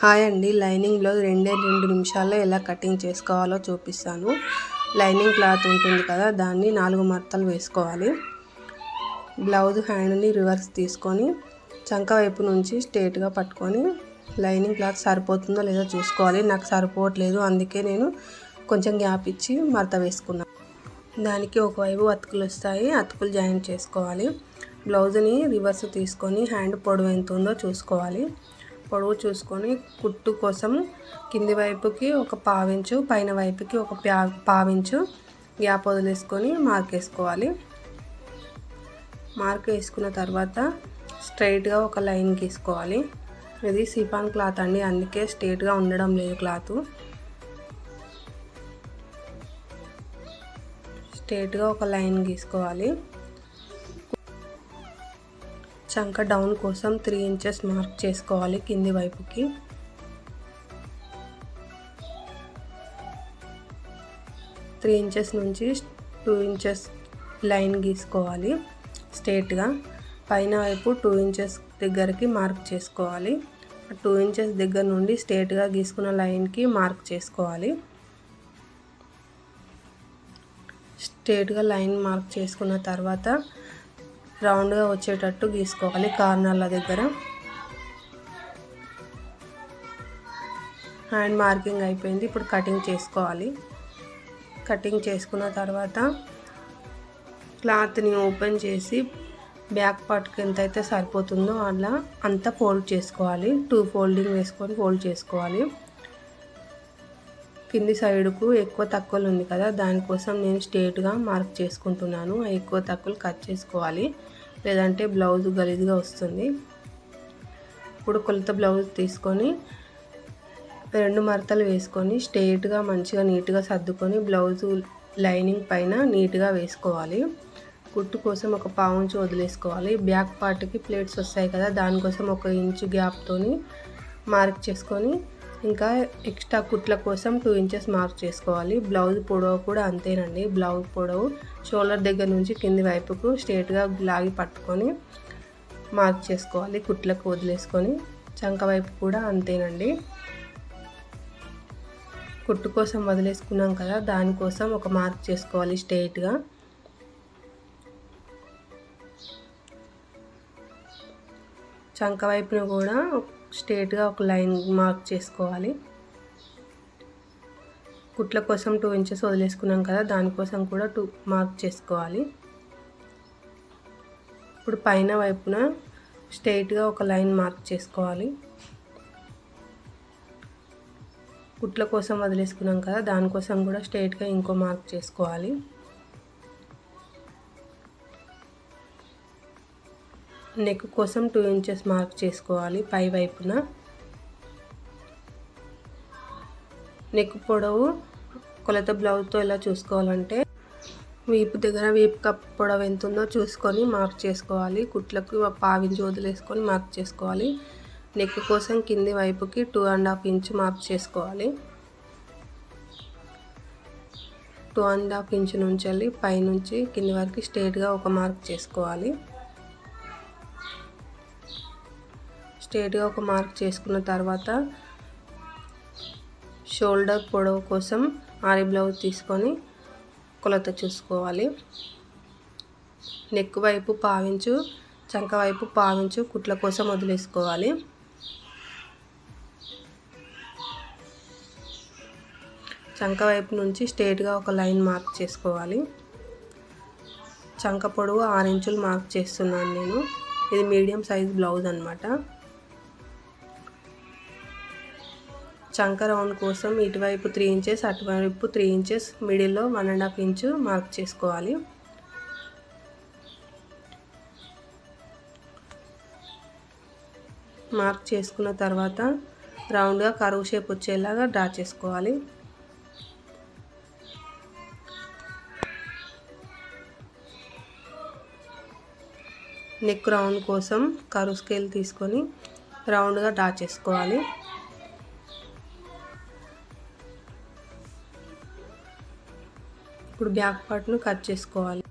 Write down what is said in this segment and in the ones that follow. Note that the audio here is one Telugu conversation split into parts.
హాయ్ అండి. లైనింగ్ బ్లౌజ్ రెండే రెండు నిమిషాల్లో ఎలా కటింగ్ చేసుకోవాలో చూపిస్తాను. లైనింగ్ క్లాత్ ఉంటుంది కదా దాన్ని నాలుగు మర్తలు వేసుకోవాలి. బ్లౌజ్ హ్యాండ్ని రివర్స్ తీసుకొని చంక వైపు నుంచి స్ట్రేట్గా పట్టుకొని లైనింగ్ క్లాత్ సరిపోతుందో లేదో చూసుకోవాలి. నాకు సరిపోవట్లేదు అందుకే నేను కొంచెం గ్యాప్ ఇచ్చి మరత వేసుకున్నాను దానికి ఒకవైపు అతుకులు వస్తాయి అతుకులు జాయిన్ చేసుకోవాలి. బ్లౌజ్ని రివర్స్ తీసుకొని హ్యాండ్ పొడవు ఎంత ఉందో చూసుకోవాలి. పొడవు చూసుకొని కుట్టు కోసం కింది వైపుకి ఒక పావించు పైన వైపుకి ఒక ప్యా పావించు. గ్యాప్ వదిలేసుకొని మార్క్ వేసుకోవాలి. మార్క్ వేసుకున్న తర్వాత స్ట్రైట్గా ఒక లైన్ గీసుకోవాలి. ఇది సిఫాన్ క్లాత్ అండి అందుకే స్ట్రైట్గా ఉండడం లేదు క్లాత్. స్ట్రేట్గా ఒక లైన్ గీసుకోవాలి. చంక డౌన్ కోసం త్రీ ఇంచెస్ మార్క్ చేసుకోవాలి కింది వైపుకి. త్రీ ఇంచెస్ నుంచి టూ ఇంచెస్ లైన్ గీసుకోవాలి స్ట్రేట్గా. పైన వైపు టూ ఇంచెస్ దగ్గరికి మార్క్ చేసుకోవాలి. టూ ఇంచెస్ దగ్గర నుండి స్ట్రేట్గా గీసుకున్న లైన్కి మార్క్ చేసుకోవాలి. స్ట్రేట్గా లైన్ మార్క్ చేసుకున్న తర్వాత రౌండ్గా వచ్చేటట్టు గీసుకోవాలి కార్నర్ల దగ్గర. హ్యాండ్ మార్కింగ్ అయిపోయింది. ఇప్పుడు కటింగ్ చేసుకోవాలి. కటింగ్ చేసుకున్న తర్వాత క్లాత్ని ఓపెన్ చేసి బ్యాక్ పార్ట్కి ఎంత అయితే సరిపోతుందో అలా అంతా ఫోల్డ్ చేసుకోవాలి. టూ ఫోల్డింగ్ వేసుకొని ఫోల్డ్ చేసుకోవాలి. కింది సైడ్కు ఎక్కువ తక్కువలు ఉంది కదా దానికోసం నేను స్ట్రేట్గా మార్క్ చేసుకుంటున్నాను. ఎక్కువ తక్కువలు కట్ చేసుకోవాలి. లేదంటే బ్లౌజ్ గలీజ్గా వస్తుంది. ఇప్పుడు కొలత బ్లౌజ్ తీసుకొని రెండు మరతలు వేసుకొని స్ట్రేట్గా మంచిగా నీట్గా సర్దుకొని బ్లౌజ్ లైనింగ్ పైన నీట్గా వేసుకోవాలి. కుట్టు కోసం ఒక పావుంచు వదిలేసుకోవాలి. బ్యాక్ పార్ట్కి ప్లేట్స్ వస్తాయి కదా దానికోసం ఒక ఇంచు గ్యాప్తోని మార్క్ చేసుకొని ఇంకా ఎక్స్ట్రా కుట్ల కోసం టూ ఇంచెస్ మార్క్ చేసుకోవాలి. బ్లౌజ్ పొడవు కూడా అంతేనండి. బ్లౌజ్ పొడవు షోల్డర్ దగ్గర నుంచి కింది వైపుకు స్ట్రేట్గా లాగి పట్టుకొని మార్క్ చేసుకోవాలి. కుట్లకు వదిలేసుకొని చంక వైపు కూడా అంతేనండి. కుట్టు కోసం వదిలేసుకున్నాం కదా దానికోసం ఒక మార్క్ చేసుకోవాలి స్ట్రైట్గా చంక వైపున కూడా స్ట్రేట్గా ఒక లైన్ మార్క్ చేసుకోవాలి. కుట్ల కోసం టూ ఇంచెస్ వదిలేసుకున్నాం కదా దానికోసం కూడా టూ మార్క్ చేసుకోవాలి. ఇప్పుడు పైన వైపున స్ట్రైట్గా ఒక లైన్ మార్క్ చేసుకోవాలి. కుట్ల కోసం వదిలేసుకున్నాం కదా దానికోసం కూడా స్ట్రైట్గా ఇంకో మార్క్ చేసుకోవాలి. నెక్ కోసం టూ ఇంచెస్ మార్క్ చేసుకోవాలి పై వైపున. నెక్ పొడవు కొలత బ్లౌజ్తో ఎలా చూసుకోవాలంటే వీపు దగ్గర వీపు కప్ పొడవు ఎంత ఉందో చూసుకొని మార్క్ చేసుకోవాలి. కుట్లకు పావించి వదిలేసుకొని మార్క్ చేసుకోవాలి. నెక్ కోసం కింది వైపుకి two and half inch mark చేసుకోవాలి. టూ అండ్ హాఫ్ ఇంచ్ నుంచి వెళ్ళి పైనుంచి కింది వరకు స్ట్రేట్గా ఒక మార్క్ చేసుకోవాలి. స్ట్రేట్గా ఒక మార్క్ చేసుకున్న తర్వాత షోల్డర్ పొడవు కోసం ఆరి బ్లౌజ్ తీసుకొని కొలత చూసుకోవాలి. నెక్ వైపు పావించు చంక వైపు పావించు కుట్ల కోసం వదిలేసుకోవాలి. చంక వైపు నుంచి స్ట్రేట్గా ఒక లైన్ మార్క్ చేసుకోవాలి. చంక పొడవు ఆరు ఇంచులు మార్క్ చేస్తున్నాను నేను. ఇది మీడియం సైజ్ బ్లౌజ్ అనమాట చంక రౌండ్ కోసం ఇటువైపు త్రీ ఇంచెస్ అటువైపు త్రీ ఇంచెస్ మిడిల్లో one and half inch mark చేసుకోవాలి. మార్క్ చేసుకున్న తర్వాత రౌండ్గా కరువు షేప్ వచ్చేలాగా డ్రా చేసుకోవాలి. నెక్ రౌండ్ కోసం కరువు స్కేల్ తీసుకొని రౌండ్గా డ్రా చేసుకోవాలి. ఇప్పుడు బ్యాక్ పార్ట్ను కట్ చేసుకోవాలి.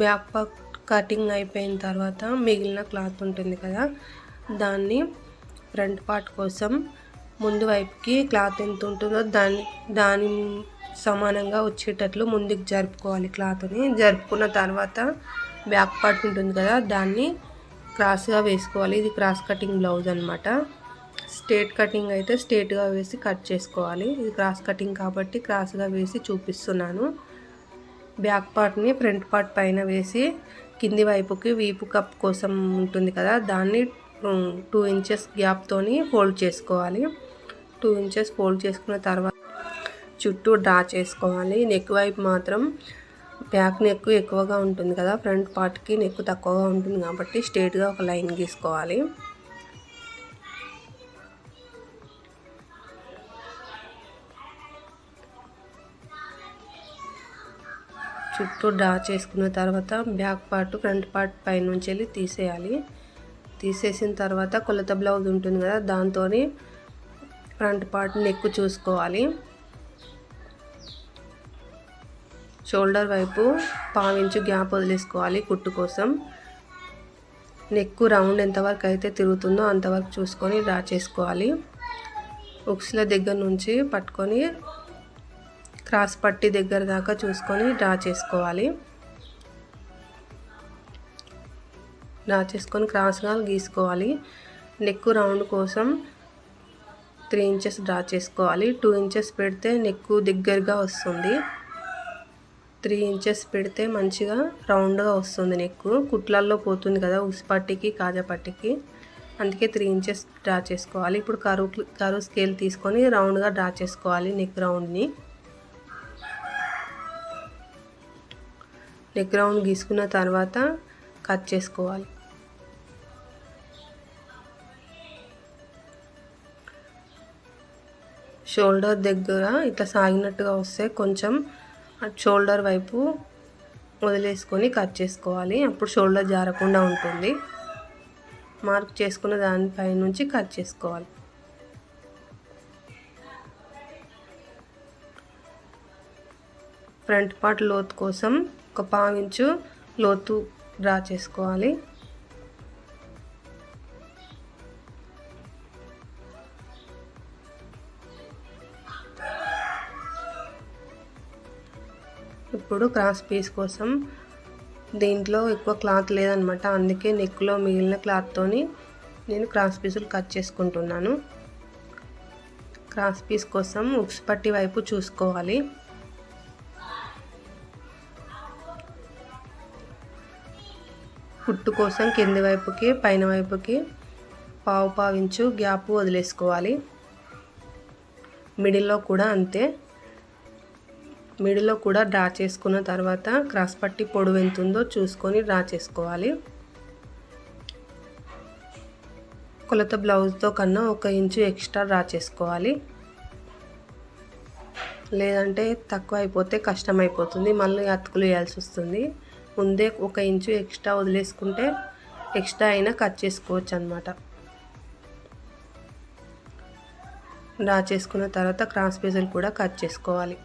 బ్యాక్ పార్ట్ కటింగ్ అయిపోయిన తర్వాత మిగిలిన క్లాత్ ఉంటుంది కదా దాన్ని ఫ్రంట్ పార్ట్ కోసం ముందు వైపుకి క్లాత్ ఎంత ఉంటుందో దాని దాని సమానంగా వచ్చేటట్లు ముందుకు జరుపుకోవాలి క్లాత్ని. జరుపుకున్న తర్వాత బ్యాక్ పార్ట్ ఉంటుంది కదా దాన్ని క్రాస్గా వేసుకోవాలి. ఇది క్రాస్ కటింగ్ బ్లౌజ్ అనమాట స్ట్రేట్ కటింగ్ అయితే స్ట్రేట్గా వేసి కట్ చేసుకోవాలి. ఇది క్రాస్ కటింగ్ కాబట్టి క్రాస్గా వేసి చూపిస్తున్నాను. బ్యాక్ పార్ట్ని ఫ్రంట్ పార్ట్ పైన వేసి కింది వైపుకి వీపు కప్ కోసం ఉంటుంది కదా దాన్ని టూ ఇంచెస్ గ్యాప్తోని ఫోల్డ్ చేసుకోవాలి. టూ ఇంచెస్ ఫోల్డ్ చేసుకున్న తర్వాత చుట్టూ డ్రా చేసుకోవాలి. నెక్ వైపు మాత్రం బ్యాక్ నెక్ ఎక్కువగా ఉంటుంది కదా ఫ్రంట్ పార్ట్కి నెక్ తక్కువగా ఉంటుంది కాబట్టి స్ట్రేట్గా ఒక లైన్ గీసుకోవాలి. చుట్టూ డ్రా చేసుకున్న తర్వాత బ్యాక్ పార్ట్ ఫ్రంట్ పార్ట్ పైనుంచి వెళ్ళి తీసేయాలి. తీసేసిన తర్వాత కొలత బ్లౌజ్ ఉంటుంది కదా దాంతో ఫ్రంట్ పార్ట్ నెక్ చూసుకోవాలి. షోల్డర్ వైపు పావించు గ్యాప్ వదిలేసుకోవాలి కుట్టు కోసం. నెక్ రౌండ్ ఎంతవరకు అయితే తిరుగుతుందో అంతవరకు చూసుకొని డ్రా చేసుకోవాలి. ఉక్స్ల దగ్గర నుంచి పట్టుకొని క్రాస్ పట్టి దగ్గర దాకా చూసుకొని డ్రా చేసుకోవాలి. డ్రా చేసుకొని క్రాస్గా గీసుకోవాలి. నెక్ రౌండ్ కోసం త్రీ ఇంచెస్ డ్రా చేసుకోవాలి. టూ ఇంచెస్ పెడితే నెక్ దగ్గరగా వస్తుంది. త్రీ ఇంచెస్ పెడితే మంచిగా రౌండ్గా వస్తుంది నెక్ కుట్లల్లో పోతుంది కదా ఉసిపట్టికి కాజాపట్టికి అందుకే త్రీ ఇంచెస్ డ్రా చేసుకోవాలి. ఇప్పుడు కరువు కరువు స్కేల్ తీసుకొని రౌండ్గా డ్రా చేసుకోవాలి నెక్ రౌండ్ని. నెక్ రౌండ్ గీసుకున్న తర్వాత కట్ చేసుకోవాలి. షోల్డర్ దగ్గర ఇట్లా సాగినట్టుగా వస్తే కొంచెం షోల్డర్ వైపు వదిలేసుకొని కట్ చేసుకోవాలి. అప్పుడు షోల్డర్ జారకుండా ఉంటుంది. మార్క్ చేసుకున్న దానిపై నుంచి కట్ చేసుకోవాలి. ఫ్రంట్ పార్ట్ లోతు కోసం ఒక పావించు లోతు డ్రా చేసుకోవాలి. ఇప్పుడు క్రాస్ పీస్ కోసం దీంట్లో ఎక్కువ క్లాత్ లేదనమాట. అందుకే నెక్లో మిగిలిన క్లాత్తోని నేను క్రాస్ పీసులు కట్ చేసుకుంటున్నాను. క్రాస్ పీస్ కోసం ఉక్స్ పట్టి వైపు చూసుకోవాలి. కుట్టు కోసం కింది వైపుకి పైన వైపుకి పావు పావించు గ్యాప్ వదిలేసుకోవాలి. మిడిల్లో కూడా అంతే. మిడిలో కూడా డ్రా చేసుకున్న తర్వాత క్రాస్ పట్టి పొడవు ఎంత ఉందో చూసుకొని డ్రా చేసుకోవాలి. కొలత బ్లౌజ్తో కన్నా ఒక ఇంచు ఎక్స్ట్రా డ్రా చేసుకోవాలి. లేదంటే తక్కువ అయిపోతే కష్టం అయిపోతుంది. మళ్ళీ అతుకులు వేయాల్సి వస్తుంది. ముందే ఒక ఇంచు ఎక్స్ట్రా వదిలేసుకుంటే ఎక్స్ట్రా అయినా కట్ చేసుకోవచ్చు అనమాట డ్రా చేసుకున్న తర్వాత క్రాస్ పీసులు కూడా కట్ చేసుకోవాలి.